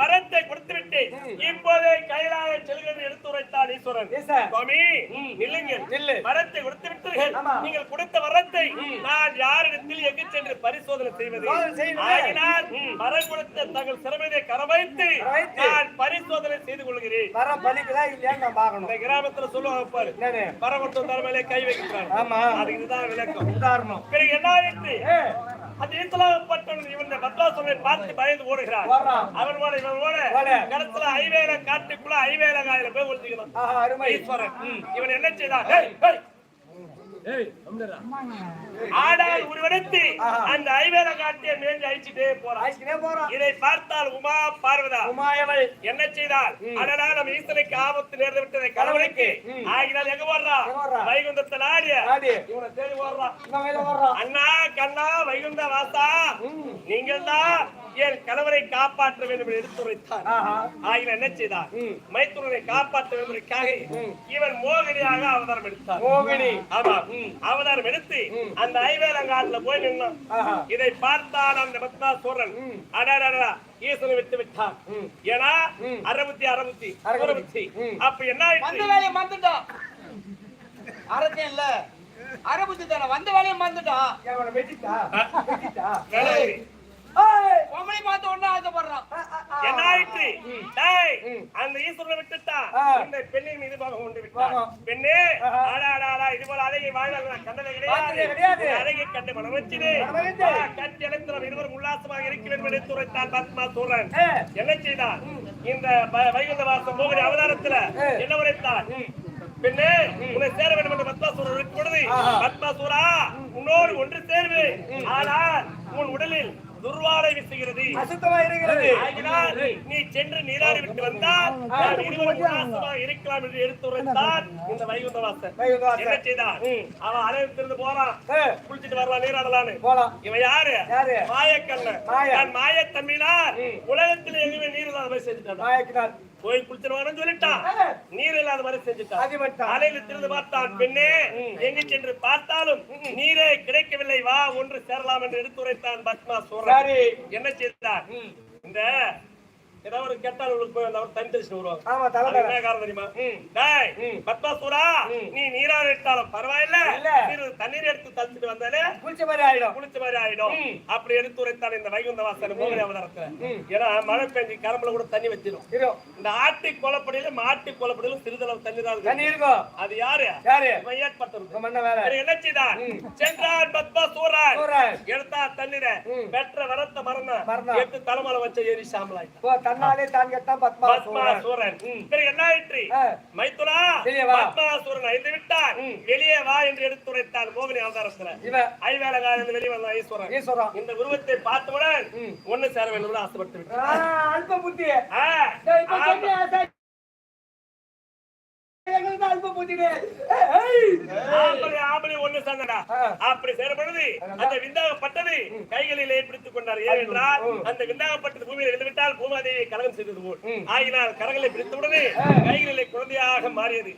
வரத்தை கொடுத்து விட்டு இப்போதே கைலாய செல்கிறது எடுத்து உரைத்தான் ஈஸ்வரன். சுவாமி நில்லுங்கள் நில்லு. வரத்தை கொடுத்து விட்டீர்கள். நீங்கள் கொடுத்த வரத்தை நான் யாரிடத்தில் எங்கு சென்று பரிசோதனை செய்வது. ஆகினால் வரம் கொடுத்த தங்கள் சிறமையை கரவைத்து. நான் பரிசோதனை செய்து கொள்கிறேன். வரம் பலிக்குதா இல்லையான்னு நான் பார்க்கணும். இந்த கிராமத்துல சொல்லுவாங்க பாரு? வரம் கொடுத்த தர மேலே கை வைக்கிறாங்க. ஆமா. அது இதுதான் விளக்கம். உதாரணம். பிறகு என்ன ஆயிற்று? அந்த இஸ்லாமப்பட்டவன் இவன் பத்மாசுரனை பார்த்து பயந்து ஓடுகிறான். ஓடுறான். அவன் ஓட இவன் ஓட. ஓட. கடத்துல ஐவேல காட்டுக்குள்ள ஐவேல காயில போய் ஈஸ்வரன். இவன் என்ன செய்தான்? ஆடால் உருவெடுத்து. அந்த ஐவேல காட்டிய மேஞ்சு அழிச்சிட்டே போறான். இதை பார்த்தால் உமா பார்வதா? உமாயவள் என்ன செய்தால்? அடடா நம்ம ஈஸ்வரைக்கு ஆபத்து நேர்ந்து விட்டதை கடவுளுக்கு. ஆகினால் எங்க ஓடுறான்? வைகுந்தத்தில் ஆடிய இவனை தேடி ஓடுறான் அண்ணா கண்ணா வைகுந்த வாசா. நீங்கள் தான் என் கணவரை காப்பாற்ற வேண்டும் என்று எடுத்துரைத்தார் ஆகின என்ன செய்தார். மைத்துனரை காப்பாற்ற வேண்டுவதற்காக இவன் மோகினியாக அவதாரம் எடுத்தார் மோகினி. ஆமா. அவதாரம் எடுத்து அந்த ஐவேலங்காட்டுல போய் நின்னான். இதை பார்த்தால் அந்த பத்மாசூரன் அடடடா ஈசனை விட்டு விட்டான். ஏன்னா அறுபத்தி அறுபத்தி அறுபத்தி. அப்ப என்ன வந்த வேலையை மறந்துட்டோம் அரசே இல்ல. அரபுத்தி தானே. வந்த வேலையை மறந்துட்டோம் பொம்பளை பார்த்த ஆசைப்படுறான். என்ன ஆயிற்று. அந்த ஈஸ்வரனை விட்டுட்டான். இந்த பெண்ணின் மீது பாகம் கொண்டு விட்டான். பாகம். பெண்ணே ஆஹா. ஆடா ஆடா ஆடா இது போல அழகை வாழ்நாள் நான் கண்டதே கிடையாது. அழகை கண்டு மனம் வச்சினே மனமகிழ்ந்து. கட்டி அழைத்து இருவரும் உல்லாசமாக இருக்கிறேன் என்று துரைத்தான் பத்மா ஏ, என்ன செய்தான்? இந்த வைகுந்த வாசம் மோகனி அவதாரத்துல. என்ன உரைத்தான்? பெண்ணே உன்னை சேர வேண்டும் என்று பத்மாசூரன் இருக்கும் பொழுது. பத்மாசூரா உன்னோடு ஒன்று சேர்வு ஆனால் உன் உடலில் துர்வாடை வீசுகிறது அசுத்தமா இருக்கிறது ஆகினால் நீ சென்று நீராடி விட்டு வந்தால் இருவரும் உல்லாசமாக இருக்கலாம் என்று எடுத்துரைத்தான் இந்த வைகுந்த வாசன் வைகுந்தவாசன். என்ன செய்தான் அவன் அனைத்திருந்து போறான் குளிச்சிட்டு வரலாம் நீராடலான்னு போலாம் இவன் யாரு யாரு? மாயக்கண்ணன் மாய. நான் மாயத்தன்மையினால் உலகத்தில் எங்குமே நீர் மாதிரி செஞ்சுட்டான் நாயக்கினால் போய் குளிச்சிருவான்னு சொல்லிட்டான் நீர் இல்லாத மாதிரி செஞ்சுட்டான். அலையில் திருந்து பார்த்தான் பெண்ணே. எங்கு சென்று பார்த்தாலும் நீரே கிடைக்கவில்லை. வா ஒன்று சேரலாம் என்று எடுத்துரைத்தான் பத்மா சரி. என்ன செய்தார்? இந்த ஏதாவது ஒரு கெட்டால் உங்களுக்கு தண்ணி தெளிச்சு வருவாங்க. ஆமா அது தலைவர் என்ன காரணம் தெரியுமா? டேய், பத்மாசூரா நீ எடுத்தாலும் பரவாயில்ல. தண்ணீர் எடுத்து தள்ளிட்டு வந்தாலே குளிச்ச மாதிரி ஆயிடும். குளிச்ச மாதிரி ஆயிடும். அப்படி எடுத்து உரைத்தான் இந்த வைகுந்த வாசன் அவதாரத்துல. ஏன்னா மழை பெஞ்சு கரம்புல கூட தண்ணி வச்சிடும் இந்த ஆட்டு கொலப்படியில மாட்டு கொலப்படியில சிறிதளவு தண்ணி தான் தண்ணி இருக்கு. இருக்கும் அது யாரு? யாரு? ஏற்பட்டது. என்ன செய்தான்? சென்றான் பத்மா சூரன். சூரன். எடுத்தா தண்ணீரை. பெற்ற வரத்த மறந்தான். எடுத்து தலைமலை வச்ச ஏறி சாம்பலாயிட்டான் தன்னாலே தான் கெட்டான் பத்மா பத்மா சூரன் பிறகு என்ன ஆயிற்று? வா. பத்மாசூரன் ஐந்து விட்டான் வெளியே வா என்று எடுத்துரைத்தான் மோகினி அவதாரத்துல. ஐவேலகாரன் வெளியே வந்தான் ஈஸ்வரன். ஈஸ்வரன். இந்த உருவத்தை பார்த்தவுடன் ஒண்ணு சேர வேண்டும் ஆசைப்பட்டு விட்டான். ஆ, அல்ப புத்தி ஆம்பளை ஆம்பளை ஒண்ணு. அப்படி அந்த விந்தாகப்பட்டது கைகளிலே பிடித்துக் கொண்டார் ஏனென்றால் அந்த விந்தாகப்பட்டது பூமியில் விழுந்துவிட்டால் பூமாதேவியை கலகம் செய்தது போல். ஆகினால் கரங்களை பிடித்த உடனே கைகளிலே குழந்தையாக மாறியது.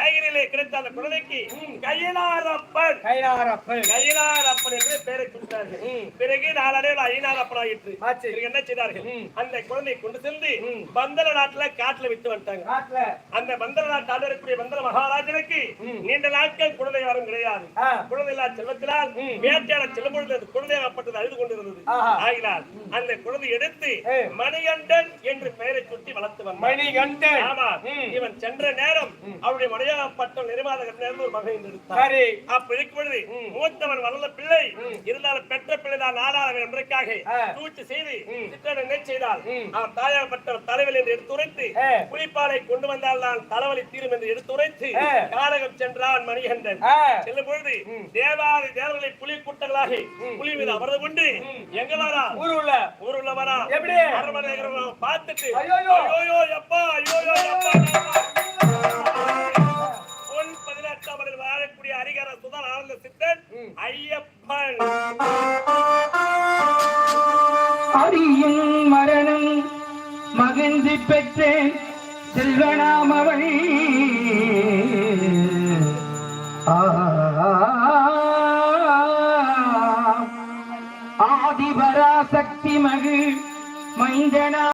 கைகளிலே கிடைத்த அந்த குழந்தைக்கு கையிலாரப்பன். கையிலாரப்பன். என்று பெயரை கொடுத்தார்கள் பிறகு நாளடைவில் ஐநாரப்பன் ஆயிற்று என்ன செய்தார்கள்? அந்த குழந்தையை கொண்டு சென்று பந்தல நாட்டுல காட்டுல விட்டு வந்துட்டாங்க. அந்த பந்தல நாட்டு ஆளக்கூடிய பந்தல மகாராஜனுக்கு நீண்ட நாட்கள் குழந்தை வரம் கிடையாது. குழந்தை இல்லா செல்வத்தினால் வேட்டையாட செல்லும் பொழுது அந்த குழந்தையாகப்பட்டது அழுது கொண்டிருந்தது. ஆகினால் அந்த குழந்தை எடுத்து. மணிகண்டன் என்று பெயரை சுட்டி வளர்த்து மணிகண்டன். ஆமா இவன் சென்ற நேரம் அவருடைய மனையாகப்பட்ட நிர்மாதகர் நேர்ந்து ஒரு மகன் சரி. அப்ப இருக்கும் பொழுது மூத்தவன் வளர்ந்த பிள்ளை இருந்தாலும் பெற்ற பிள்ளை தான் நாடாள என்பதற்காக. சூழ்ச்சி செய்து திட்டம் என்ன செய்தால் அவன் தாயாகப்பட்ட தலைவலி என்று எடுத்துரைத்து ஆ. புலிப்பாலை கொண்டு வந்தால் நான் தலைவலி தீரும் என்று எடுத்துரைத்து. காரகம் சென்றான் மணிகண்டன். செல்லும் பொழுது தேவாதி தேவர்களை புலி கூட்டங்களாக புலி மீது அமர்ந்து கொண்டு எங்க வரா? ஊர் உள்ள. ஊருள்ள வரா எப்படி? அரண்மனை பார்த்துட்டு. ஐயோயோ. ஐயோயோ எப்பா ஐயோயோ எப்பா ஆண்டில் வாழக்கூடிய ஹரிகர சுதன் ஆனந்த சித்தன் ஐயப்பன். அரியும் மரணம் மகிழ்ந்து பெற்றேன். செல்வனாமவள் ஆதிபராசக்தி மகிழ் மைந்தனா